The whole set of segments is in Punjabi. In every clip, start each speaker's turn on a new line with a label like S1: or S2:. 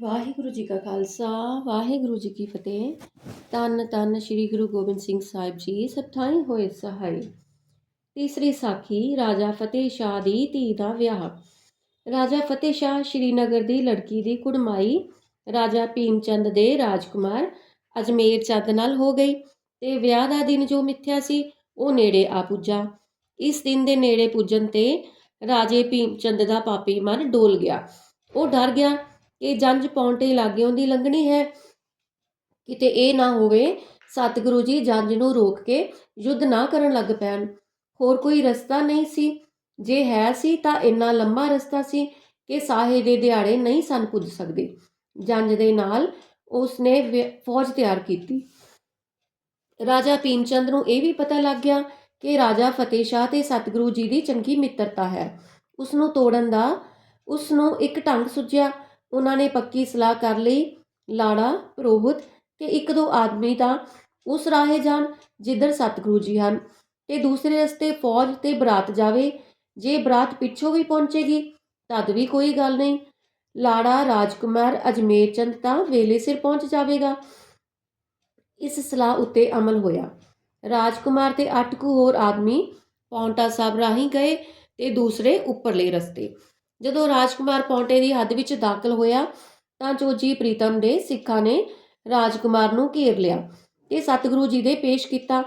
S1: ਵਾਹਿਗੁਰੂ ਜੀ ਕਾ ਖਾਲਸਾ, ਵਾਹਿਗੁਰੂ ਜੀ ਕੀ ਫਤਿਹ। ਤਨ ਤਨ ਸ੍ਰੀ ਗੁਰੂ ਗੋਬਿੰਦ ਸਿੰਘ ਸਾਹਿਬ ਜੀ ਸਪਥਾਈ ਹੋਏ ਸਹਾਈ। ਤੀਸਰੀ ਸਾਖੀ, ਰਾਜਾ ਫਤਿਹ ਸ਼ਾਹ ਦੀ ਧੀ ਦਾ ਵਿਆਹ। ਰਾਜਾ ਫਤਿਹ ਸ਼ਾਹ ਸ਼੍ਰੀਨਗਰ ਦੀ ਲੜਕੀ ਦੀ ਕੁੜਮਾਈ, ਰਾਜਾ ਭੀਮ ਚੰਦ ਦੇ ਰਾਜਕੁਮਾਰ ਅਜਮੇਰ ਚੰਦ ਨਾਲ ਹੋ ਗਈ ਤੇ ਵਿਆਹ ਦਾ ਦਿਨ ਜੋ ਮਿੱਥਿਆ ਸੀ, ਉਹ ਨੇੜੇ ਆ ਪੁੱਜਾ। ਇਸ ਦਿਨ ਦੇ ਨੇੜੇ ਪੁੱਜਣ ਤੇ ਰਾਜੇ ਭੀਮ ਚੰਦ ਦਾ ਪਾਪੀ ਮਨ ਡੋਲ ਗਿਆ। ਉਹ ਡਰ ਗਿਆ ਕਿ ਜੰਜ ਪੌਂਟੇ ਲਾਗਿਓਂ ਦੀ ਲੰਘਣੀ ਹੈ। ਕਿਤੇ ਇਹ ਨਾ ਹੋਵੇ, ਸਤਿਗੁਰੂ ਜੀ ਜੰਜ ਨੂੰ ਰੋਕ ਕੇ ਯੁੱਧ ਨਾ ਕਰਨ ਲੱਗ ਪੈਣ। ਹੋਰ ਕੋਈ ਰਸਤਾ ਨਹੀਂ ਸੀ। ਜੇ ਹੈ ਸੀ ਤਾਂ ਇੰਨਾ ਲੰਮਾ ਰਸਤਾ ਸੀ ਕਿ ਸਾਹੇ ਦੇ ਦਿਹਾੜੇ ਨਹੀਂ ਸਨ ਪੁੱਜ ਸਕਦੇ। ਜੰਜ ਦੇ ਨਾਲ ਉਸਨੇ ਵਿ- ਫੌਜ ਤਿਆਰ ਕੀਤੀ। ਰਾਜਾ ਭੀਮਚੰਦ ਨੂੰ ਇਹ ਵੀ ਪਤਾ ਲੱਗ ਗਿਆ ਕਿ ਰਾਜਾ ਫਤਿਹ ਸ਼ਾਹ ਤੇ ਸਤਿਗੁਰੂ ਜੀ ਦੀ ਚੰਗੀ ਮਿੱਤਰਤਾ ਹੈ। ਉਸ ਨੂੰ ਤੋੜਨ ਦਾ ਉਸ ਨੂੰ ਇੱਕ ਢੰਗ ਸੁਝਿਆ ਉਹਨਾਂ ਨੇ ਪੱਕੀ ਸਲਾਹ ਕਰ ਲਈ, ਲਾੜਾ ਪ੍ਰੋਹਿਤ ਤੇ ਇੱਕ ਦੋ ਆਦਮੀ ਤਾਂ ਉਸ ਰਾਹੇ ਜਾਣ ਜਿੱਧਰ ਸਤਿਗੁਰੂ ਜੀ ਹਨ ਤੇ ਦੂਸਰੇ ਰਸਤੇ ਫੌਜ ਤੇ ਬਰਾਤ ਜਾਵੇ, ਜੇ ਬਰਾਤ ਪਿੱਛੋਂ ਵੀ ਪਹੁੰਚੇਗੀ, ਤਦ ਵੀ ਕੋਈ ਗੱਲ ਨਹੀਂ। ਲਾੜਾ, ਰਾਜਕੁਮਾਰ, ਅਜਮੇਰ ਚੰਦ ਤਾਂ ਵੇਲੇ ਸਿਰ ਪਹੁੰਚ ਜਾਵੇਗਾ। ਇਸ ਸਲਾਹ ਉੱਤੇ ਅਮਲ ਹੋਇਆ। ਰਾਜਕੁਮਾਰ ਤੇ ਅੱਠ ਕੁ ਹੋਰ ਆਦਮੀ ਪੌਂਟਾ ਸਾਹਿਬ ਰਾਹੀਂ ਗਏ ਤੇ ਦੂਸਰੇ ਉੱਪਰਲੇ ਰਸਤੇ। ਜਦੋਂ ਰਾਜਕੁਮਾਰ ਪੌਂਟੇ ਦੀ ਹੱਦ ਵਿੱਚ ਦਾਖਲ ਹੋਇਆ, ਤਾਂ ਜੋਜੀ ਪ੍ਰੀਤਮ ਦੇ ਸਿੱਖਾਂ ਨੇ ਰਾਜਕੁਮਾਰ ਨੂੰ ਘੇਰ ਲਿਆ ਤੇ ਸਤਿਗੁਰੂ ਜੀ ਦੇ ਪੇਸ਼ ਕੀਤਾ।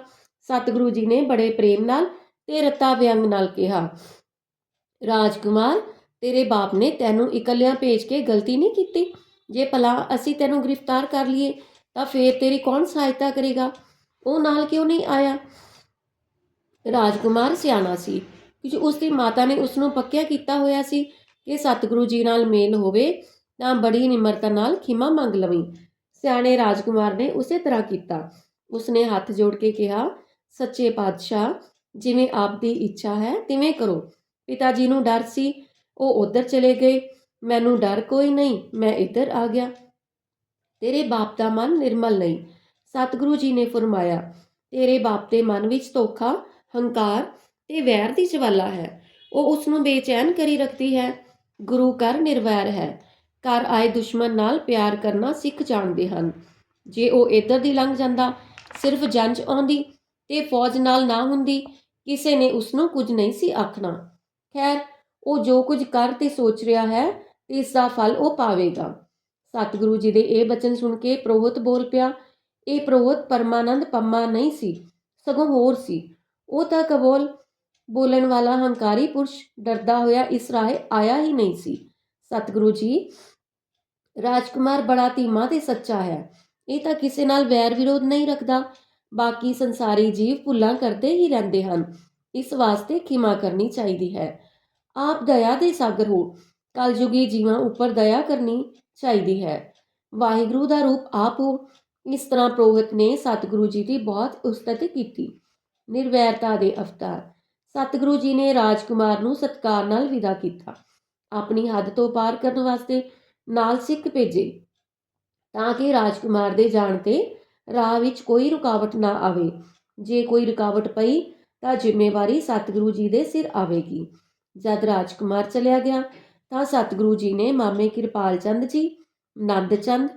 S1: ਸਤਿਗੁਰੂ ਜੀ ਨੇ ਬੜੇ ਪ੍ਰੇਮ ਨਾਲ ਤੇ ਰਤਾ ਵਿਅੰਗ ਨਾਲ ਕਿਹਾ, ਰਾਜਕੁਮਾਰ, ਤੇਰੇ ਬਾਪ ਨੇ ਤੈਨੂੰ ਇਕੱਲਿਆਂ ਭੇਜ ਕੇ ਗਲਤੀ ਨਹੀਂ ਕੀਤੀ। ਜੇ ਭਲਾ ਅਸੀਂ ਤੈਨੂੰ ਗ੍ਰਿਫਤਾਰ ਕਰ ਲਈਏ, ਤਾਂ ਫੇਰ ਤੇਰੀ ਕੌਣ ਸਹਾਇਤਾ ਕਰੇਗਾ? ਉਹ ਨਾਲ ਕਿਉਂ ਨਹੀਂ ਆਇਆ? ਰਾਜਕੁਮਾਰ ਸਿਆਣਾ ਸੀ, ਕਿਉਂਕਿ ਉਸ ਦੀ ਮਾਤਾ ਨੇ ਉਸ ਨੂੰ ਪੱਕਿਆ ਕੀਤਾ ਹੋਇਆ ਸੀ। ਕਿ ਸਤਿਗੁਰੂ ਜੀ ਨਾਲ ਮੇਲ ਹੋਵੇ, ਤਾਂ ਬੜੀ ਨਿਮਰਤਾ ਨਾਲ ਖਿਮਾ ਮੰਗ ਲਵੀਂ। ਸਿਆਣੇ ਰਾਜਕੁਮਾਰ ਨੇ ਉਸੇ ਤਰ੍ਹਾਂ ਕੀਤਾ। ਉਸਨੇ ਹੱਥ ਜੋੜ ਕੇ ਕਿਹਾ, ਸੱਚੇ ਪਾਤਸ਼ਾਹ, ਜਿਵੇਂ ਆਪ ਦੀ ਇੱਛਾ ਹੈ, ਤਿਵੇਂ ਕਰੋ। ਪਿਤਾ ਜੀ ਨੂੰ ਡਰ ਸੀ। ਉਹ ਉਧਰ ਚਲੇ ਗਏ। ਮੈਨੂੰ ਡਰ ਕੋਈ ਨਹੀਂ, ਮੈਂ ਇੱਧਰ ਆ ਗਿਆ। ਤੇਰੇ ਬਾਪ ਦਾ ਮਨ ਨਿਰਮਲ ਨਹੀਂ। ਸਤਿਗੁਰੂ ਜੀ ਨੇ ਫਰਮਾਇਆ, ਤੇਰੇ ਬਾਪ ਦੇ ਮਨ ਵਿੱਚ ਧੋਖਾ, ਹੰਕਾਰ ਤੇ ਵੈਰ ਦੀ ਜਵਾਲਾ ਹੈ। ਉਹ ਉਸ ਨੂੰ ਬੇਚੈਨ ਕਰੀ ਰੱਖਦੀ ਹੈ। ਗੁਰੂ ਘਰ ਨਿਰਵੈਰ ਹੈ। ਘਰ ਆਏ ਦੁਸ਼ਮਣ ਨਾਲ ਪਿਆਰ ਕਰਨਾ ਸਿੱਖ ਜਾਣਦੇ ਹਨ। ਜੇ ਉਹ ਇੱਧਰ ਦੀ ਲੰਘ ਜਾਂਦਾ, ਸਿਰਫ ਜੰਜ ਆਉਂਦੀ ਤੇ ਫੌਜ ਨਾਲ ਨਾ ਹੁੰਦੀ, ਕਿਸੇ ਨੇ ਉਸ ਨੂੰ ਕੁਝ ਨਹੀਂ ਸੀ ਆਖਣਾ। ਖੈਰ, ਉਹ ਜੋ ਕੁਝ ਕਰ ਤੇ ਸੋਚ ਰਿਹਾ ਹੈ, ਤੇ ਇਸ ਦਾ ਫਲ ਉਹ ਪਾਵੇਗਾ। ਸਤਿਗੁਰੂ ਜੀ ਦੇ ਇਹ ਬਚਨ ਸੁਣ ਕੇ ਪ੍ਰੋਹਤ ਬੋਲ ਪਿਆ, ਇਹ ਪ੍ਰੋਹਤ ਪਰਮਾਨੰਦ ਪੰਮਾ ਨਹੀਂ ਸੀ, ਸਗੋਂ ਹੋਰ ਸੀ। ਉਹ ਤਾਂ ਕਬੋਲ ਬੋਲਣ ਵਾਲਾ ਹੰਕਾਰੀ ਪੁਰਸ਼ ਡਰਦਾ ਹੋਇਆ ਇਸ ਰਾਹੇ ਆਇਆ ਹੀ ਨਹੀਂ ਸੀ। ਸਤਿਗੁਰੂ ਜੀ, ਰਾਜਕੁਮਾਰ ਬੜਾ ਧੀਮਾ ਤੇ ਸੱਚਾ ਹੈ। ਇਹ ਤਾਂ ਕਿਸੇ ਨਾਲ ਵੈਰ ਵਿਰੋਧ ਨਹੀਂ ਰੱਖਦਾ। ਬਾਕੀ ਸੰਸਾਰੀ ਜੀਵ ਭੁੱਲਾਂ ਕਰਦੇ ਹੀ ਰਹਿੰਦੇ ਹਨ। ਇਸ ਵਾਸਤੇ ਖਿਮਾ ਕਰਨੀ ਚਾਹੀਦੀ ਹੈ। ਆਪ ਦਇਆ ਦੇ ਸਾਗਰ ਹੋ। ਕਲਯੁਗੀ ਜੀਵਾਂ ਉੱਪਰ ਦਇਆ ਕਰਨੀ ਚਾਹੀਦੀ ਹੈ। ਵਾਹਿਗੁਰੂ ਦਾ ਰੂਪ ਆਪ ਹੋ। ਇਸ ਤਰ੍ਹਾਂ ਪ੍ਰੋਹਿਤ ਨੇ ਸਤਿਗੁਰੂ ਜੀ ਦੀ ਬਹੁਤ ਉਸਤਤ ਕੀਤੀ। ਨਿਰਵੈਰਤਾ ਦੇ ਅਵਤਾਰ। ਸਤਿਗੁਰੂ ਜੀ ਨੇ ਰਾਜਕੁਮਾਰ ਨੂੰ ਸਤਕਾਰ ਨਾਲ ਵਿਦਾ ਕੀਤਾ। ਆਪਣੀ ਹੱਦ ਤੋਂ ਪਾਰ ਕਰਨ ਵਾਸਤੇ ਨਾਲ ਸਿੱਖ ਭੇਜੇ ਤਾਂ ਕਿ ਰਾਜਕੁਮਾਰ ਦੇ ਜਾਣ ਤੇ ਰਾਹ ਵਿੱਚ ਕੋਈ ਰੁਕਾਵਟ ਨਾ ਆਵੇ। ਜੇ ਕੋਈ ਰੁਕਾਵਟ ਪਈ ਤਾਂ ਜ਼ਿੰਮੇਵਾਰੀ ਸਤਿਗੁਰੂ ਜੀ ਦੇ ਸਿਰ ਆਵੇਗੀ। ਜਦ ਰਾਜਕੁਮਾਰ ਚਲਿਆ ਗਿਆ ਤਾਂ ਸਤਿਗੁਰੂ ਜੀ ਨੇ ਮਾਮੇ ਕਿਰਪਾਲ ਚੰਦ ਜੀ, ਨੰਦ ਚੰਦ,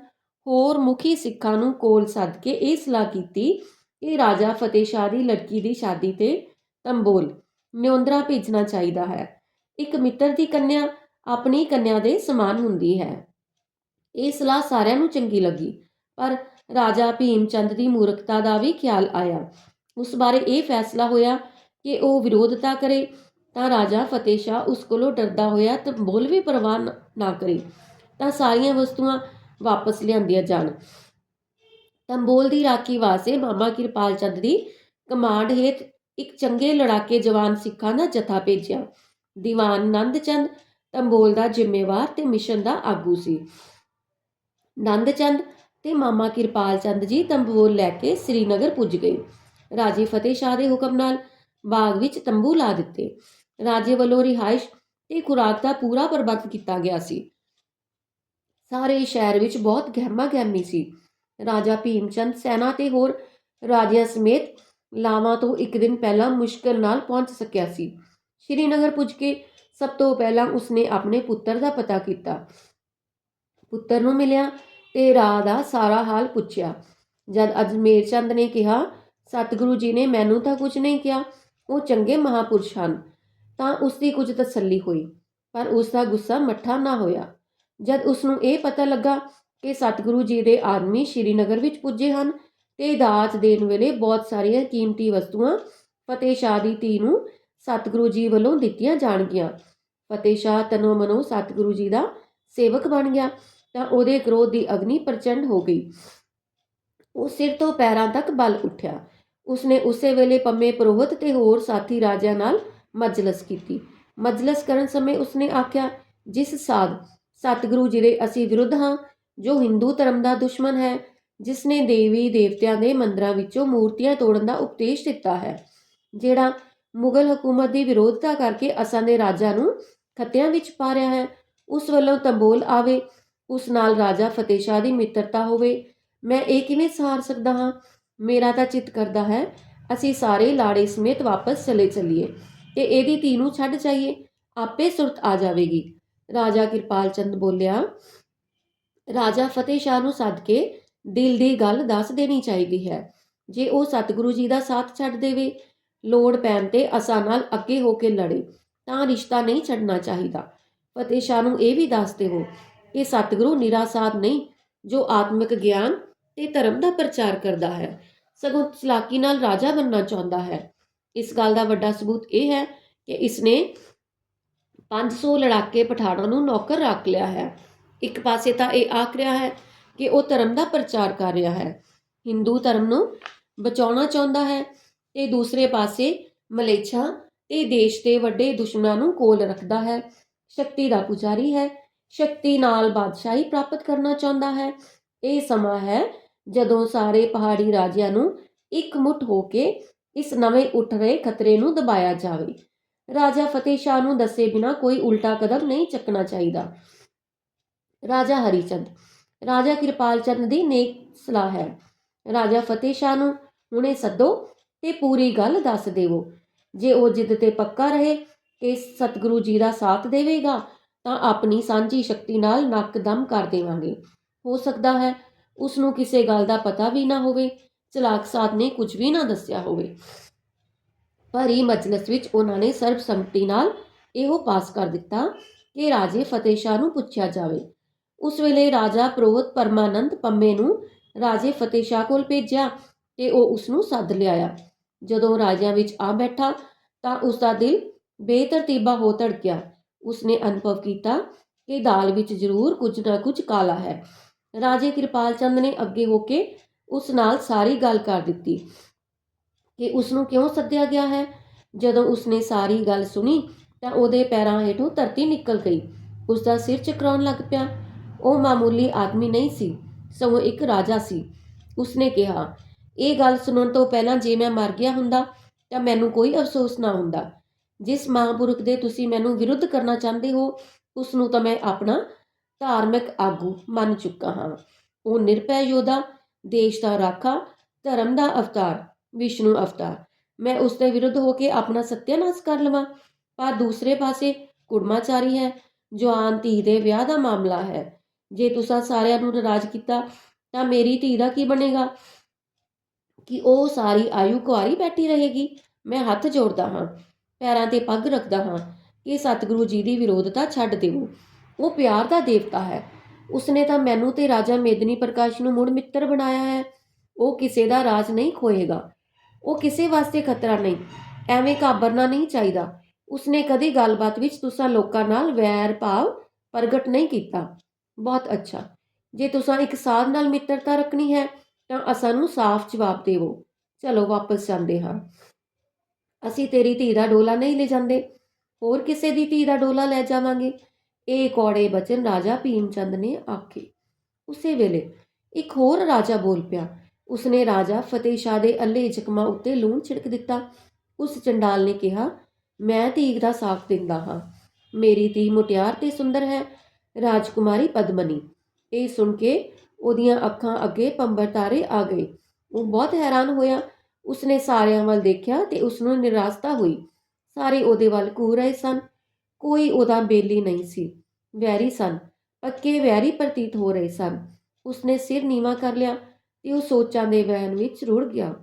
S1: ਹੋਰ ਮੁਖੀ ਸਿੱਖਾਂ ਨੂੰ ਕੋਲ ਸੱਦ ਕੇ ਇਹ ਸਲਾਹ ਕੀਤੀ ਕਿ ਰਾਜਾ ਫਤਿਹ ਸ਼ਾਹ ਦੀ ਲੜਕੀ ਦੀ ਸ਼ਾਦੀ ਤੇ ਤੰਬੋਲ ਨਿਉਂਦਰਾ ਭੇਜਣਾ ਚਾਹੀਦਾ ਹੈ। ਇੱਕ ਮਿੱਤਰ ਦੀ ਕੰਨਿਆ ਆਪਣੀ ਕੰਨਿਆ ਦੇ ਸਮਾਨ ਹੁੰਦੀ ਹੈ। ਇਹ ਸਲਾਹ ਸਾਰਿਆਂ ਨੂੰ ਚੰਗੀ ਲੱਗੀ, ਪਰ ਰਾਜਾ ਭੀਮ ਚੰਦ ਦੀ ਮੂਰਖਤਾ ਦਾ ਵੀ ਖਿਆਲ ਆਇਆ। ਉਸ ਬਾਰੇ ਇਹ ਫੈਸਲਾ ਹੋਇਆ ਕਿ ਉਹ ਵਿਰੋਧਤਾ ਕਰੇ, ਤਾਂ ਰਾਜਾ ਫਤਿਹ ਸ਼ਾਹ ਉਸ ਕੋਲੋਂ ਡਰਦਾ ਹੋਇਆ ਤੰਬੋਲ ਵੀ ਪਰਵਾਹ ਨਾ ਕਰੇ, ਤਾਂ ਸਾਰੀਆਂ ਵਸਤੂਆਂ ਵਾਪਸ ਲਿਆਂਦੀਆਂ ਜਾਣ। ਤੰਬੋਲ ਦੀ ਰਾਖੀ ਵਾਸਤੇ ਮਾਮਾ ਕਿਰਪਾਲ ਚੰਦ ਦੀ ਕਮਾਂਡ ਹੇਠ ਇੱਕ ਚੰਗੇ ਲੜਾਕੇ ਜਵਾਨ ਸਿੱਖਾਂ ਦਾ ਜਥਾ ਭੇਜਿਆ। ਦੀਵਾਨ ਨੰਦ ਚੰਦ ਤੰਬੋਲ ਦਾ ਜ਼ਿੰਮੇਵਾਰ ਤੇ ਮਿਸ਼ਨ ਦਾ ਆਗੂ ਸੀ। ਨੰਦ ਚੰਦ ਤੇ ਮਾਮਾ ਕਿਰਪਾਲ ਚੰਦ ਜੀ ਤੰਬੋਲ ਲੈ ਕੇ ਸ੍ਰੀਨਗਰ ਪੁੱਜ ਗਏ। ਰਾਜੇ ਫਤਿਹ ਸ਼ਾਹ ਦੇ ਹੁਕਮ ਨਾਲ ਬਾਗ ਵਿੱਚ ਤੰਬੂ ਲਾ ਦਿੱਤੇ। ਰਾਜੇ ਵੱਲੋਂ ਰਿਹਾਇਸ਼ ਤੇ ਖੁਰਾਕ ਦਾ ਪੂਰਾ ਪ੍ਰਬੰਧ ਕੀਤਾ ਗਿਆ ਸੀ। ਸਾਰੇ ਸ਼ਹਿਰ ਵਿੱਚ ਬਹੁਤ ਗਹਿਮਾ ਗਹਿਮੀ ਸੀ। ਰਾਜਾ ਭੀਮ ਚੰਦ ਸੈਨਾ ਤੇ ਹੋਰ ਰਾਜਿਆਂ ਸਮੇਤ ਲਾਵਾਂ ਤੋਂ ਇੱਕ ਦਿਨ ਪਹਿਲਾਂ ਮੁਸ਼ਕਲ ਨਾਲ ਪਹੁੰਚ ਸਕਿਆ ਸੀ। ਸ਼੍ਰੀਨਗਰ ਪੁੱਜ ਕੇ ਸਭ ਤੋਂ ਪਹਿਲਾਂ ਉਸਨੇ ਆਪਣੇ ਪੁੱਤਰ ਦਾ ਪਤਾ ਕੀਤਾ। ਪੁੱਤਰ ਨੂੰ ਮਿਲਿਆ ਤੇ ਰਾਹ ਦਾ ਸਾਰਾ ਹਾਲ ਪੁੱਛਿਆ। ਜਦ ਅਜਮੇਰ ਚੰਦ ਨੇ ਕਿਹਾ, ਸਤਿਗੁਰੂ ਜੀ ਨੇ ਮੈਨੂੰ ਤਾਂ ਕੁਝ ਨਹੀਂ ਕਿਹਾ, ਉਹ ਚੰਗੇ ਮਹਾਪੁਰਸ਼ ਹਨ। ਤਾਂ ਉਸ ਦੀ ਕੁਝ ਤਸੱਲੀ ਹੋਈ, ਪਰ ਉਸ ਦਾ ਗੁੱਸਾ ਮੱਠਾ ਨਾ ਹੋਇਆ। ਜਦ ਉਸ ਨੂੰ ਇਹ ਪਤਾ ਲੱਗਾ ਕਿ ਸਤਿਗੁਰੂ ਜੀ ਦੇ ਆਦਮੀ ਸ਼੍ਰੀਨਗਰ ਵਿੱਚ ਪੁੱਜੇ ਹਨ ਤੇ ਦਾਤ ਦੇਣ ਵੇਲੇ ਬਹੁਤ ਸਾਰੀਆਂ ਕੀਮਤੀ ਵਸਤੂਆਂ ਫਤਿਹ ਸ਼ਾਹ ਦੀ ਧੀ ਨੂੰ ਸਤਿਗੁਰੂ ਜੀ ਵੱਲੋਂ ਦਿੱਤੀਆਂ ਜਾਣਗੀਆਂ। ਫਤਿਹ ਸ਼ਾਹ ਤਨੋ ਮਨੋ ਸਤਿਗੁਰੂ ਜੀ ਦਾ ਸੇਵਕ ਬਣ ਗਿਆ ਤਾਂ ਉਹਦੇ ਕ੍ਰੋਧ ਦੀ ਅਗਨੀ ਪ੍ਰਚੰਡ ਹੋ ਗਈ। ਉਹ ਸਿਰ ਤੋਂ ਪੈਰਾਂ ਤੱਕ ਬਲ ਉੱਠਿਆ। ਉਸਨੇ ਉਸੇ ਵੇਲੇ ਪੰਮੇ ਪ੍ਰੋਹਤ ਤੇ ਹੋਰ ਸਾਥੀ ਰਾਜਿਆਂ ਨਾਲ ਮਜਲਸ ਕੀਤੀ। ਮਜਲਸ ਕਰਨ ਸਮੇਂ ਉਸਨੇ ਆਖਿਆ, ਜਿਸ ਸਾਧ ਸਤਿਗੁਰੂ ਜੀ ਦੇ ਅਸੀਂ ਵਿਰੁੱਧ ਹਾਂ, ਜੋ ਹਿੰਦੂ ਧਰਮ ਦਾ ਦੁਸ਼ਮਣ ਹੈ ਜਿਸ ਨੇ ਦੇਵੀ ਦੇਵਤਿਆਂ ਦੇ ਮੰਦਰਾਂ ਵਿੱਚੋਂ ਮੂਰਤੀਆਂ ਤੋੜਨ ਦਾ ਉਪਦੇਸ਼ ਦਿੱਤਾ ਹੈ, ਜਿਹੜਾ ਮੁਗਲ ਹਕੂਮਤ ਦੀ ਵਿਰੋਧਤਾ ਕਰਕੇ ਅਸਾਂ ਦੇ ਰਾਜਾ ਨੂੰ ਖੱਤਿਆਂ ਵਿੱਚ ਪਾ ਰਿਹਾ ਹੈ, ਉਸ ਵੱਲੋਂ ਤੰਬੋਲ ਆਵੇ, ਉਸ ਨਾਲ ਰਾਜਾ ਫਤਿਹ ਸ਼ਾਹ ਦੀ ਮਿੱਤਰਤਾ ਹੋਵੇ। ਮੈਂ ਇਹ ਕਿਵੇਂ ਸਹਾਰ ਸਕਦਾ ਹਾਂ? ਮੇਰਾ ਤਾਂ ਚਿੱਤ ਕਰਦਾ ਹੈ, ਅਸੀਂ ਸਾਰੇ ਲਾੜੇ ਸਮੇਤ ਵਾਪਸ ਚਲੇ ਚੱਲੀਏ ਤੇ ਇਹਦੀ ਧੀ ਨੂੰ ਛੱਡ ਜਾਈਏ, ਆਪੇ ਸੁਰਤ ਆ ਜਾਵੇਗੀ। ਰਾਜਾ ਕਿਰਪਾਲ ਚੰਦ ਬੋਲਿਆ, ਰਾਜਾ ਫਤਿਹ ਸ਼ਾਹ ਨੂੰ ਸੱਦ ਕੇ ਦਿਲ ਦੀ ਗੱਲ ਦੱਸ ਦੇਣੀ ਚਾਹੀਦੀ ਹੈ। ਜੇ ਉਹ ਸਤਿਗੁਰੂ ਜੀ ਦਾ ਸਾਥ ਛੱਡ ਦੇਵੇ, ਲੋੜ ਪੈਣ ਤੇ ਅਸਾਂ ਨਾਲ ਅੱਗੇ ਹੋ ਕੇ ਲੜੇ, ਤਾਂ ਰਿਸ਼ਤਾ ਨਹੀਂ ਛੱਡਣਾ ਚਾਹੀਦਾ। ਫਤਿਹ ਸ਼ਾਹ ਨੂੰ ਇਹ ਵੀ ਦੱਸ ਦੇਵੋ ਕਿ ਸਤਿਗੁਰੂ ਨਿਰਾਸਾਦ ਨਹੀਂ, ਜੋ ਆਤਮਿਕ ਗਿਆਨ ਤੇ ਧਰਮ ਦਾ ਪ੍ਰਚਾਰ ਕਰਦਾ ਹੈ, ਸਗੋਂ ਚਲਾਕੀ ਨਾਲ ਰਾਜਾ ਬਣਨਾ ਚਾਹੁੰਦਾ ਹੈ। ਇਸ ਗੱਲ ਦਾ ਵੱਡਾ ਸਬੂਤ ਇਹ ਹੈ ਕਿ ਇਸਨੇ 500 ਲੜਾਕੇ ਪਠਾਣਾਂ ਨੂੰ ਨੌਕਰ ਰੱਖ ਲਿਆ ਹੈ। ਇੱਕ ਪਾਸੇ ਤਾਂ ਇਹ ਆਖ ਰਿਹਾ ਹੈ ਕਿ ਉਹ ਧਰਮ ਦਾ ਪ੍ਰਚਾਰ ਕਰ ਰਿਹਾ ਹੈ। ਹਿੰਦੂ ਧਰਮ ਨੂੰ ਬਚਾਉਣਾ ਚਾਹੁੰਦਾ ਹੈ ਤੇ ਦੂਸਰੇ ਪਾਸੇ ਮਲੇਛਾ ਤੇ ਦੇਸ਼ ਦੇ ਵੱਡੇ ਦੁਸ਼ਮਣਾਂ ਨੂੰ ਕੋਲ ਰੱਖਦਾ ਹੈ। ਸ਼ਕਤੀ ਦਾ ਪੁਜਾਰੀ ਹੈ। ਸ਼ਕਤੀ ਨਾਲ ਬਾਦਸ਼ਾਹੀ ਪ੍ਰਾਪਤ ਕਰਨਾ ਚਾਹੁੰਦਾ ਹੈ। ਇਹ ਸਮਾਂ ਹੈ ਜਦੋਂ ਸਾਰੇ ਪਹਾੜੀ ਰਾਜਿਆਂ ਨੂੰ ਇਕਮੁੱਠ ਹੋ ਕੇ ਇਸ ਨਵੇਂ ਉੱਠ ਰਹੇ ਖਤਰੇ ਨੂੰ ਦਬਾਇਆ ਜਾਵੇ। ਰਾਜਾ ਫਤਿਹ ਸ਼ਾਹ ਨੂੰ ਦੱਸੇ ਬਿਨਾ ਕੋਈ ਉਲਟਾ ਕਦਮ ਨਹੀਂ ਚੱਕਣਾ ਚਾਹੀਦਾ। ਰਾਜਾ ਹਰੀਚੰਦ ਰਾਜਾ ਕਿਰਪਾਲ ਚੰਦ ਦੀ ਨੇਕ ਸਲਾਹ ਹੈ। ਰਾਜਾ ਫਤਿਹ ਸ਼ਾਹ ਨੂੰ ਹੁਣੇ ਸੱਦੋ ਤੇ ਪੂਰੀ ਗੱਲ ਦੱਸ ਦੇਵੋ। ਜੇ ਉਹ ਜਿੱਦ ਤੇ ਪੱਕਾ ਰਹੇ ਕਿ ਸਤਿਗੁਰੂ ਜੀ ਦਾ ਸਾਥ ਦੇਵੇਗਾ, ਤਾਂ ਆਪਣੀ ਸਾਂਝੀ ਸ਼ਕਤੀ ਨਾਲ ਨੱਕਦਮ ਕਰ ਦੇਵਾਂਗੇ। ਹੋ ਸਕਦਾ ਹੈ ਉਸ ਨੂੰ ਕਿਸੇ ਗੱਲ ਦਾ ਪਤਾ ਵੀ ਨਾ ਹੋਵੇ, ਚਲਾਕ ਸਾਧ ਨੇ ਕੁਝ ਵੀ ਨਾ ਦੱਸਿਆ ਹੋਵੇ। ਭਰੀ ਇਹ ਮਜਲਿਸ ਵਿੱਚ ਉਹਨਾਂ ਨੇ ਸਰਬਸੰਮਤੀ ਨਾਲ ਇਹੋ ਪਾਸ ਕਰ ਦਿੱਤਾ ਕਿ ਰਾਜੇ ਫਤਿਹ ਸ਼ਾਹ ਨੂੰ ਪੁੱਛਿਆ ਜਾਵੇ। ਉਸ ਵੇਲੇ ਰਾਜਾ ਪ੍ਰੋਹਤ ਪਰਮਾਨੰਦ ਪੰਮੇ ਨੂੰ ਰਾਜੇ ਫਤਿਹ ਸ਼ਾਹ ਕੋਲ ਭੇਜਿਆ ਤੇ ਉਹ ਉਸ ਨੂੰ ਸੱਦ ਲਿਆਇਆ। ਜਦੋਂ ਰਾਜਿਆਂ ਵਿੱਚ ਆ ਬੈਠਾ ਤਾਂ ਉਸ ਦਾ ਦਿਲ ਬੇਤਰਤੀਬਾ ਹੋ ਧੜਕਿਆ। ਉਸਨੇ ਅਨੁਭਵ ਕੀਤਾ ਕਿ ਦਾਲ ਵਿੱਚ ਜ਼ਰੂਰ ਕੁਝ ਨਾ ਕੁਝ ਕਾਲਾ ਹੈ। ਰਾਜੇ ਕਿਰਪਾਲ ਚੰਦ ਨੇ ਅੱਗੇ ਹੋ ਕੇ ਉਸ ਨਾਲ ਸਾਰੀ ਗੱਲ ਕਰ ਦਿੱਤੀ ਕਿ ਉਸ ਨੂੰ ਕਿਉਂ ਸੱਦਿਆ ਗਿਆ ਹੈ। ਜਦੋਂ ਉਸਨੇ ਸਾਰੀ ਗੱਲ ਸੁਣੀ ਤਾਂ ਉਹਦੇ ਪੈਰਾਂ ਹੇਠੋਂ ਧਰਤੀ ਨਿਕਲ ਗਈ। ਉਸ ਦਾ ਸਿਰ ਚਕਰਾਉਣ ਲੱਗ ਪਿਆ। ਉਹ ਮਾਮੂਲੀ ਆਦਮੀ ਨਹੀਂ ਸੀ, ਸਗੋਂ ਇੱਕ ਰਾਜਾ ਸੀ। ਉਸਨੇ ਕਿਹਾ, ਇਹ ਗੱਲ ਸੁਣਨ ਤੋਂ ਪਹਿਲਾਂ ਜੇ ਮੈਂ ਮਰ ਗਿਆ ਹੁੰਦਾ, ਤਾਂ ਮੈਨੂੰ ਕੋਈ ਅਫਸੋਸ ਨਾ ਹੁੰਦਾ। ਜਿਸ ਮਹਾਂਪੁਰਖ ਦੇ ਤੁਸੀਂ ਮੈਨੂੰ ਵਿਰੁੱਧ ਕਰਨਾ ਚਾਹੁੰਦੇ ਹੋ ਉਸ ਨੂੰ ਤਾਂ ਮੈਂ ਆਪਣਾ ਧਾਰਮਿਕ ਆਗੂ ਮੰਨ ਚੁੱਕਾ ਹਾਂ। ਉਹ ਨਿਰਭੈ ਯੋਧਾ, ਦੇਸ਼ ਦਾ ਰਾਖਾ, ਧਰਮ ਦਾ ਅਵਤਾਰ, ਵਿਸ਼ਨੂੰ ਅਵਤਾਰ। ਮੈਂ ਉਸ ਦੇ ਵਿਰੁੱਧ ਹੋ ਕੇ ਆਪਣਾ ਸਤਿਆਨਾਸ਼ ਕਰ ਲਵਾਂ। ਪਰ ਦੂਸਰੇ ਪਾਸੇ ਕੁੜਮਾਚਾਰੀ ਹੈ, ਜਵਾਨ ਧੀ ਦੇ ਵਿਆਹ ਦਾ ਮਾਮਲਾ ਹੈ। ਜੇ ਤੁਸੀਂ ਸਾਰਿਆਂ ਨੂੰ ਨਾਰਾਜ਼ ਕੀਤਾ, ਤਾਂ ਮੇਰੀ ਧੀ ਦਾ ਕੀ ਬਣੇਗਾ? ਕਿ ਉਹ ਸਾਰੀ ਆਯੂ ਕੁਆਰੀ ਬੈਠੀ ਰਹੇਗੀ। ਮੈਂ ਹੱਥ ਜੋੜਦਾ ਹਾਂ, ਪੈਰਾਂ ਤੇ ਪੱਗ ਰੱਖਦਾ ਹਾਂ ਕਿ ਸਤਿਗੁਰੂ ਜੀ ਦੀ ਵਿਰੋਧਤਾ ਛੱਡ ਦੇਵੋ। ਉਹ ਪਿਆਰ ਦਾ ਦੇਵਤਾ ਹੈ। ਉਸਨੇ ਤਾਂ ਮੈਨੂੰ ਤੇ ਰਾਜਾ ਮੇਦਨੀ ਪ੍ਰਕਾਸ਼ ਨੂੰ ਮੁੜ ਮਿੱਤਰ ਬਣਾਇਆ ਹੈ। ਉਹ ਕਿਸੇ ਦਾ ਰਾਜ ਨਹੀਂ ਖੋਏਗਾ। ਉਹ ਕਿਸੇ ਵਾਸਤੇ ਖਤਰਾ ਨਹੀਂ, ਐਵੇਂ ਘਾਬਰਨਾ ਨਹੀਂ ਚਾਹੀਦਾ। ਉਸਨੇ ਕਦੇ ਗੱਲਬਾਤ ਵਿੱਚ ਤੁਸਾਂ ਲੋਕਾਂ ਨਾਲ ਵੈਰ ਭਾਵ ਪ੍ਰਗਟ ਨਹੀਂ ਕੀਤਾ। ਬਹੁਤ ਅੱਛਾ। ਜੇ ਤੁਸਾਂ ਇੱਕ ਸਾਧ ਨਾਲ ਮਿੱਤਰਤਾ ਰੱਖਣੀ ਹੈ, ਤਾਂ ਅਸਾਂ ਨੂੰ ਸਾਫ਼ ਜਵਾਬ ਦੇਵੋ। ਚਲੋ, ਵਾਪਸ ਜਾਂਦੇ ਹਾਂ। ਅਸੀਂ ਤੇਰੀ ਧੀ ਦਾ ਡੋਲਾ ਨਹੀਂ ਲੈ ਜਾਂਦੇ। ਹੋਰ ਕਿਸੇ ਦੀ ਧੀ ਦਾ ਡੋਲਾ ਲੈ ਜਾਵਾਂਗੇ। ਇਹ ਕੌੜੇ ਬਚਨ ਰਾਜਾ ਭੀਮ ਚੰਦ ਨੇ ਆਖੇ। ਉਸੇ ਵੇਲੇ ਇੱਕ ਹੋਰ ਰਾਜਾ ਬੋਲ ਪਿਆ। ਉਸਨੇ ਰਾਜਾ ਫਤਿਹ ਸ਼ਾਹ ਦੇ ਅੱਲੇ ਜ਼ਖਮਾਂ ਉੱਤੇ ਲੂਣ ਛਿੜਕ ਦਿੱਤਾ। ਉਸ ਚੰਡਾਲ ਨੇ ਕਿਹਾ, ਮੈਂ ਧੀ ਦਾ ਸਾਥ ਦਿੰਦਾ ਹਾਂ। ਮੇਰੀ ਧੀ ਮੁਟਿਆਰ ਤੇ ਸੁੰਦਰ ਹੈ। ਰਾਜਕੁਮਾਰੀ ਪਦਮਨੀ। ਇਹ ਸੁਣ ਕੇ ਉਹਦੀਆਂ ਅੱਖਾਂ ਅੱਗੇ ਪੰਬਰ ਤਾਰੇ ਆ ਗਏ। ਉਹ ਬਹੁਤ ਹੈਰਾਨ ਹੋਇਆ। ਉਸਨੇ ਸਾਰਿਆਂ ਵੱਲ ਦੇਖਿਆ ਤੇ ਉਸ ਨੂੰ ਨਿਰਾਸ਼ਤਾ ਹੋਈ। ਸਾਰੇ ਉਹਦੇ ਵੱਲ ਘੂਰ ਰਹੇ ਸਨ। ਕੋਈ ਉਹਦਾ ਬੇਲੀ ਨਹੀਂ ਸੀ। ਵੈਰੀ ਸਨ। ਪੱਕੇ ਵੈਰੀ ਪ੍ਰਤੀਤ ਹੋ ਰਹੇ ਸਨ। ਉਸਨੇ ਸਿਰ ਨੀਵਾ ਕਰ ਲਿਆ ਤੇ ਉਹ ਸੋਚਾਂ ਦੇ ਵਹਿਣ ਵਿੱਚ ਰੁੜ ਗਿਆ।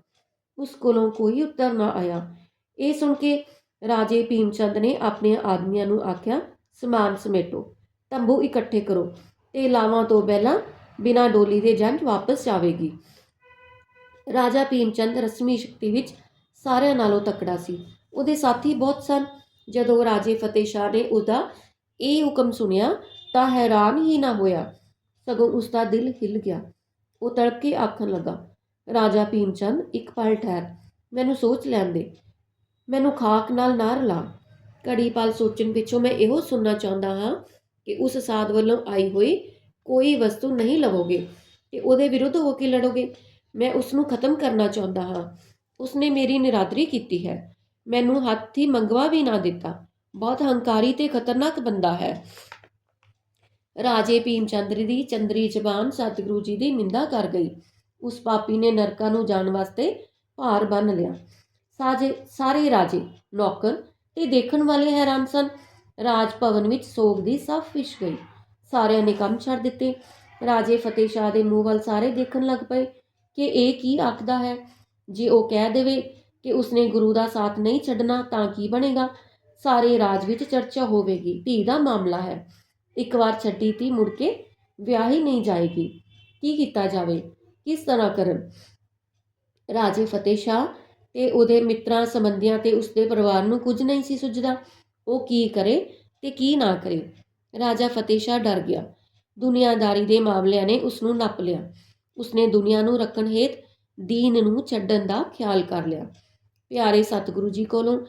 S1: ਉਸ ਕੋਲੋਂ ਕੋਈ ਉੱਤਰ ਨਾ ਆਇਆ। ਇਹ ਸੁਣ ਕੇ ਰਾਜੇ ਭੀਮਚੰਦ ਨੇ ਆਪਣੇ ਆਦਮੀਆਂ ਨੂੰ ਆਖਿਆ, ਸਮਾਨ ਸਮੇਟੋ। ਤੰਬੂ ਇਕੱਠੇ ਕਰੋ। ਤੇ ਲਾਵਾਂ ਤੋਂ ਪਹਿਲਾਂ ਬਿਨਾਂ ਡੋਲੀ ਦੇ ਜੰਜ ਵਾਪਸ ਜਾਵੇਗੀ। ਰਾਜਾ ਭੀਮਚੰਦ ਰਸਮੀ ਸ਼ਕਤੀ ਵਿੱਚ ਸਾਰਿਆਂ ਨਾਲੋਂ ਤਕੜਾ ਸੀ। ਉਹਦੇ ਸਾਥੀ ਬਹੁਤ ਸਨ। ਜਦੋਂ ਰਾਜੇ ਫਤਿਹ ਸ਼ਾਹ ਨੇ ਉਹਦਾ ਇਹ ਹੁਕਮ ਸੁਣਿਆ ਤਾਂ ਹੈਰਾਨ ਹੀ ਨਾ ਹੋਇਆ। ਸਗੋਂ ਉਸ ਦਾ ਦਿਲ ਹਿੱਲ ਗਿਆ। ਉਹ ਤੜਪ ਕੇ ਆਖਣ ਲੱਗਾ, ਰਾਜਾ ਭੀਮਚੰਦ, ਇੱਕ ਪਲ ਠਹਿਰ। ਮੈਨੂੰ ਸੋਚ ਲੈਣ ਦੇ। ਮੈਨੂੰ ਖਾਕ ਨਾਲ ਨਾ ਰਲਾ। ਘੜੀ ਪਲ ਸੋਚਣ ਪਿੱਛੋਂ ਮੈਂ ਇਹੋ ਸੁਣਨਾ ਚਾਹੁੰਦਾ ਹਾਂ ਕਿ ਉਸ ਸਾਧ ਵੱਲੋਂ ਆਈ ਹੋਈ ਕੋਈ ਵਸਤੂ ਨਹੀਂ ਲਵੋਗੇ ਤੇ ਉਹਦੇ ਵਿਰੁੱਧ ਹੋ ਕੇ ਲੜੋਗੇ। ਮੈਂ ਉਸ ਨੂੰ ਖਤਮ ਕਰਨਾ ਚਾਹੁੰਦਾ ਹਾਂ। ਉਸਨੇ ਮੇਰੀ ਨਿਰਾਦਰੀ ਕੀਤੀ ਹੈ। ਮੈਨੂੰ ਹੱਥ ਹੀ ਮੰਗਵਾ ਵੀ ਨਾ ਦਿੱਤਾ। ਬਹੁਤ ਹੰਕਾਰੀ ਤੇ ਖਤਰਨਾਕ ਬੰਦਾ ਹੈ। ਰਾਜੇ ਭੀਮ ਚੰਦਰ ਦੀ ਚੰਦਰੀ ਜ਼ਬਾਨ ਸਤਿਗੁਰੂ ਜੀ ਦੀ ਨਿੰਦਾ ਕਰ ਗਈ। ਉਸ ਪਾਪੀ ਨੇ ਨਰਕਾਂ ਨੂੰ ਜਾਣ ਵਾਸਤੇ ਭਾਰ ਬੰਨ ਲਿਆ। ਸਾਜੇ ਸਾਰੇ ਰਾਜੇ, ਨੌਕਰ ਤੇ ਦੇਖਣ ਵਾਲੇ ਹੈਰਾਨ ਸਨ। ਰਾਜ ਭਵਨ ਵਿੱਚ ਸੋਗ ਦੀ ਸਫ ਵਿਛ ਗਈ। ਸਾਰਿਆਂ ਨੇ ਕੰਮ ਛੱਡ ਦਿੱਤੇ। ਰਾਜੇ ਫਤਿਹ ਸ਼ਾਹ ਦੇ ਮੂੰਹ ਵੱਲ ਸਾਰੇ ਦੇਖਣ ਲੱਗ ਪਏ ਕਿ ਇਹ ਕੀ ਆਖਦਾ ਹੈ। ਜੇ ਉਹ ਕਹਿ ਦੇਵੇ ਕਿ ਉਸਨੇ ਗੁਰੂ ਦਾ ਸਾਥ ਨਹੀਂ ਛੱਡਣਾ ਤਾਂ ਕੀ ਬਣੇਗਾ? ਸਾਰੇ ਰਾਜ ਵਿੱਚ ਚਰਚਾ ਹੋਵੇਗੀ। ਧੀ ਦਾ ਮਾਮਲਾ ਹੈ। ਇੱਕ ਵਾਰ ਛੱਡੀ ਧੀ ਮੁੜ ਕੇ ਵਿਆਹੀ ਨਹੀਂ ਜਾਏਗੀ। ਕੀ ਕੀਤਾ ਜਾਵੇ? ਕਿਸ ਤਰ੍ਹਾਂ ਕਰਨ? ਰਾਜੇ ਫਤਿਹ ਸ਼ਾਹ ਤੇ ਉਹਦੇ ਮਿੱਤਰਾਂ ਸੰਬੰਧੀਆਂ ਤੇ ਉਸਦੇ ਪਰਿਵਾਰ ਨੂੰ ਕੁਝ ਨਹੀਂ ਸੀ ਸੁਝਦਾ। ਉਹ ਕੀ ਕਰੇ ਤੇ ਕੀ ਨਾ ਕਰੇ। ਰਾਜਾ ਫਤਿਹ ਸ਼ਾਹ ਡਰ ਗਿਆ। ਦੁਨੀਆਦਾਰੀ ਦੇ ਮਾਮਲਿਆਂ ਨੇ ਉਸ ਨੂੰ ਨੱਪ ਲਿਆ। ਉਸਨੇ ਦੁਨੀਆ ਨੂੰ ਰੱਖਣ ਹੇਤ ਦੀਨ ਨੂੰ ਛੱਡਣ ਦਾ ਖਿਆਲ ਕਰ ਲਿਆ। ਪਿਆਰੇ ਸਤਿਗੁਰੂ ਜੀ ਕੋਲੋਂ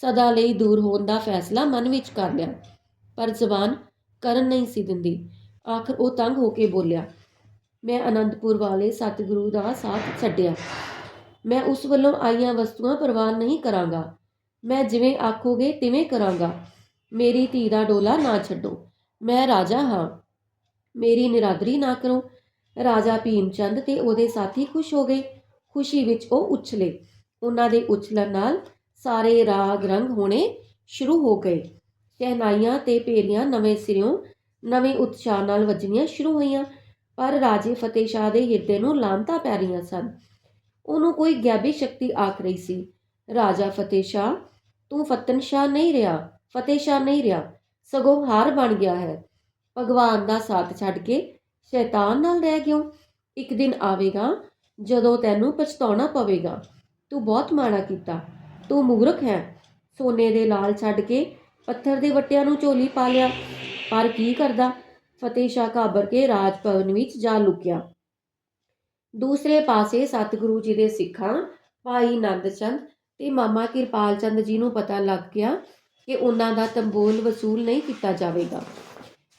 S1: ਸਦਾ ਲਈ ਦੂਰ ਹੋਣ ਦਾ ਫੈਸਲਾ ਮਨ ਵਿੱਚ ਕਰ ਲਿਆ। ਪਰ ਜ਼ਬਾਨ ਕਰਨ ਨਹੀਂ ਸੀ ਦਿੰਦੀ। ਆਖਰ ਉਹ ਤੰਗ ਹੋ ਕੇ ਬੋਲਿਆ, ਮੈਂ ਅਨੰਦਪੁਰ ਵਾਲੇ ਸਤਿਗੁਰੂ ਦਾ ਸਾਥ ਛੱਡਿਆ। ਮੈਂ ਉਸ ਵੱਲੋਂ ਆਈਆਂ ਵਸਤੂਆਂ ਪ੍ਰਵਾਨ ਨਹੀਂ ਕਰਾਂਗਾ। ਮੈਂ ਜਿਵੇਂ ਆਖੋਗੇ ਤਿਵੇਂ ਕਰਾਂਗਾ। ਮੇਰੀ ਧੀ ਦਾ ਡੋਲਾ ਨਾ ਛੱਡੋ। ਮੈਂ ਰਾਜਾ ਹਾਂ। ਮੇਰੀ ਨਿਰਾਦਰੀ ਨਾ ਕਰੋ। ਰਾਜਾ ਭੀਮ ਚੰਦ ਤੇ ਉਹਦੇ ਸਾਥੀ ਖੁਸ਼ ਹੋ ਗਏ। ਖੁਸ਼ੀ ਵਿੱਚ ਉਹ ਉਛਲੇ। ਉਹਨਾਂ ਦੇ ਉਛਲਣ ਨਾਲ ਸਾਰੇ ਰਾਗ ਰੰਗ ਹੋਣੇ ਸ਼ੁਰੂ ਹੋ ਗਏ। ਸ਼ਹਿਨਾਈਆਂ ਤੇ ਪੇਲੀਆਂ ਨਵੇਂ ਸਿਰਿਓਂ ਨਵੇਂ ਉਤਸ਼ਾਹ ਨਾਲ ਵੱਜਣੀਆਂ ਸ਼ੁਰੂ ਹੋਈਆਂ। ਪਰ ਰਾਜੇ ਫਤਿਹ ਸ਼ਾਹ ਦੇ ਹਿਰਦੇ ਨੂੰ ਲਾਂਤਾ ਪੈ ਰਹੀਆਂ ਸਨ। ਉਹਨੂੰ ਕੋਈ ਗੈਬੀ ਸ਼ਕਤੀ ਆਖ ਰਹੀ ਸੀ। ਰਾਜਾ ਫਤਿਹ ਸ਼ਾਹ ਤੂੰ ਫਤਨ ਸ਼ਾਹ ਨਹੀਂ ਰਿਹਾ, ਫਤਿਹ ਸ਼ਾਹ ਨਹੀਂ ਰਿਹਾ, ਸਗੋਂ ਹਾਰ ਬਣ ਗਿਆ ਹੈ। ਭਗਵਾਨ ਦਾ ਸਾਥ ਛੱਡ ਕੇ ਸ਼ੈਤਾਨ ਨਾਲ ਰਹਿ ਗਿਓ ਇੱਕ ਦਿਨ ਆਵੇਗਾ ਜਦੋਂ ਤੈਨੂੰ ਪਛਤਾਉਣਾ ਪਵੇਗਾ। ਤੂੰ ਬਹੁਤ ਮਾੜਾ ਕੀਤਾ। ਤੂੰ ਮੂਰਖ ਹੈ। ਸੋਨੇ ਦੇ ਲਾਲ ਛੱਡ ਕੇ ਪੱਥਰ ਦੇ ਵੱਟਿਆਂ ਨੂੰ ਝੋਲੀ ਪਾ ਲਿਆ। ਪਰ ਕੀ ਕਰਦਾ? ਫਤਿਹ ਸ਼ਾਹ ਘਾਬਰ ਕੇ ਰਾਜ ਭਵਨ ਵਿੱਚ ਜਾ ਲੁਕਿਆ। ਦੂਸਰੇ ਪਾਸੇ ਸਤਿਗੁਰੂ ਜੀ ਦੇ ਸਿੱਖਾਂ, ਭਾਈ ਨੰਦ ਚੰਦ ਤੇ ਮਾਮਾ ਕਿਰਪਾਲ ਚੰਦ ਜੀ ਨੂੰ ਪਤਾ ਲੱਗ ਗਿਆ ਕਿ ਉਹਨਾਂ ਦਾ ਤੰਬੋਲ ਵਸੂਲ ਨਹੀਂ ਕੀਤਾ ਜਾਵੇਗਾ।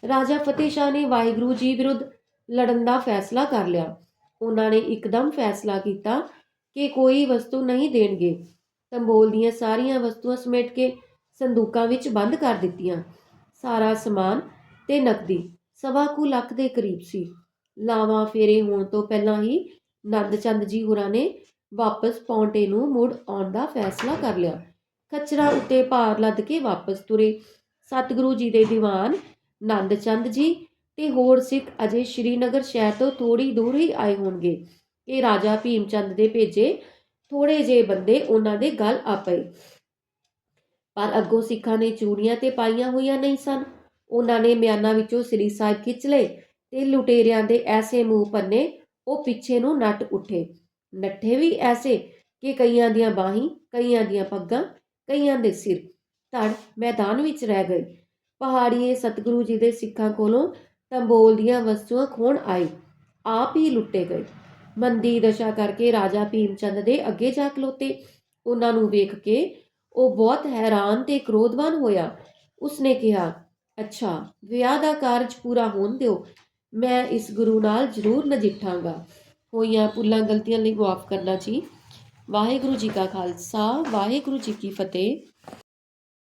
S1: ਰਾਜਾ ਫਤਿਹ ਸ਼ਾਹ ਨੇ ਵਾਹਿਗੁਰੂ ਜੀ ਵਿਰੁੱਧ ਲੜਨ ਦਾ ਫੈਸਲਾ ਕਰ ਲਿਆ। ਉਹਨਾਂ ਨੇ ਇੱਕਦਮ ਫੈਸਲਾ ਕੀਤਾ ਕਿ ਕੋਈ ਵਸਤੂ ਨਹੀਂ ਦੇਣਗੇ। ਤੰਬੋਲ ਦੀਆਂ ਸਾਰੀਆਂ ਵਸਤੂਆਂ ਸਮੇਟ ਕੇ ਸੰਦੂਕਾਂ ਵਿੱਚ ਬੰਦ ਕਰ ਦਿੱਤੀਆਂ। ਸਾਰਾ ਸਮਾਨ ਤੇ ਨਕਦੀ ਸਵਾ ਕੁ ਲੱਖ ਦੇ ਕਰੀਬ ਸੀ। ਲਾਵਾਂ ਫੇਰੇ ਹੋਣ ਤੋਂ ਪਹਿਲਾਂ ਹੀ ਨੰਦ ਚੰਦ ਜੀ ਹੋਰਾਂ ਨੇ ਵਾਪਸ ਪੌਂਟੇ ਨੂੰ ਮੁੜ ਆਉਣ ਦਾ ਫੈਸਲਾ ਕਰ ਲਿਆ। ਖੱਚਰਾਂ ਉੱਤੇ ਭਾਰ ਲੱਦ ਕੇ ਵਾਪਸ ਤੁਰੇ। ਸਤਿਗੁਰੂ ਜੀ ਦੇ ਦੀਵਾਨ ਨੰਦ ਚੰਦ ਜੀ ਤੇ ਹੋਰ ਸਿੱਖ ਅਜੇ ਸ਼੍ਰੀਨਗਰ ਸ਼ਹਿਰ ਤੋਂ ਥੋੜੀ ਦੂਰ ਹੀ ਆਏ ਹੋਣਗੇ। ਕਿ ਰਾਜਾ ਭੀਮ ਚੰਦ ਦੇ ਭੇਜੇ ਥੋੜੇ ਜਿਹੇ ਬੰਦੇ ਉਹਨਾਂ ਦੇ ਗੱਲ ਆ ਪਏ। ਪਰ ਅੱਗੋਂ ਸਿੱਖਾਂ ਨੇ ਚੂੜੀਆਂ ਤੇ ਪਾਈਆਂ ਹੋਈਆਂ ਨਹੀਂ ਸਨ। ਉਹਨਾਂ ਨੇ ਮਿਆਨਾਂ ਵਿੱਚੋਂ ਸ੍ਰੀ ਸਾਹਿਬ ਖਿੱਚ ਲਏ ਤੇ ਲੁਟੇਰਿਆਂ ਦੇ ਐਸੇ ਮੂੰਹ ਪੰਨੇ ਉਹ ਪਿੱਛੇ ਨੂੰ ਨੱਟ ਉੱਠੇ। ਨੱਠੇ ਵੀ ਐਸੇ ਕਿ ਕਈਆਂ ਦੀਆਂ ਬਾਹੀਂ, ਕਈਆਂ ਦੀਆਂ ਪੱਗਾਂ, ਕਈਆਂ ਦੇ ਸਿਰ। ਧੜ ਮੈਦਾਨ ਵਿੱਚ ਰਹਿ ਗਏ ਪਹਾੜੀਏ ਸਤਿਗੁਰੂ ਜੀ ਦੇ ਸਿੱਖਾਂ ਕੋਲੋਂ ਤੰਬੋਲ ਦੀਆਂ ਵਸਤੂਆਂ ਖੋਣ ਆਏ। ਆਪ ਹੀ ਲੁੱਟੇ ਗਏ। ਮੰਦੀ ਦਸ਼ਾ ਕਰਕੇ ਰਾਜਾ ਭੀਮ ਚੰਦ ਦੇ ਅੱਗੇ ਜਾ ਖਲੋਤੇ। ਉਹਨਾਂ ਨੂੰ ਵੇਖ ਕੇ ਉਹ ਬਹੁਤ ਹੈਰਾਨ ਤੇ ਕ੍ਰੋਧਵਾਨ ਹੋਇਆ। ਉਸਨੇ ਕਿਹਾ, ਅੱਛਾ, ਵਿਆਹ ਦਾ ਕਾਰਜ ਪੂਰਾ ਹੋਣ ਦਿਓ। ਮੈਂ ਇਸ ਗੁਰੂ ਨਾਲ ਜ਼ਰੂਰ ਨਜਿੱਠਾਂਗਾ। ਹੋਈਆਂ ਭੁੱਲਾਂ ਗਲਤੀਆਂ ਲਈ ਮਾਫ ਕਰਨਾ ਜੀ। ਵਾਹਿਗੁਰੂ ਜੀ ਕਾ ਖਾਲਸਾ, ਵਾਹਿਗੁਰੂ ਜੀ ਕੀ ਫਤਿਹ।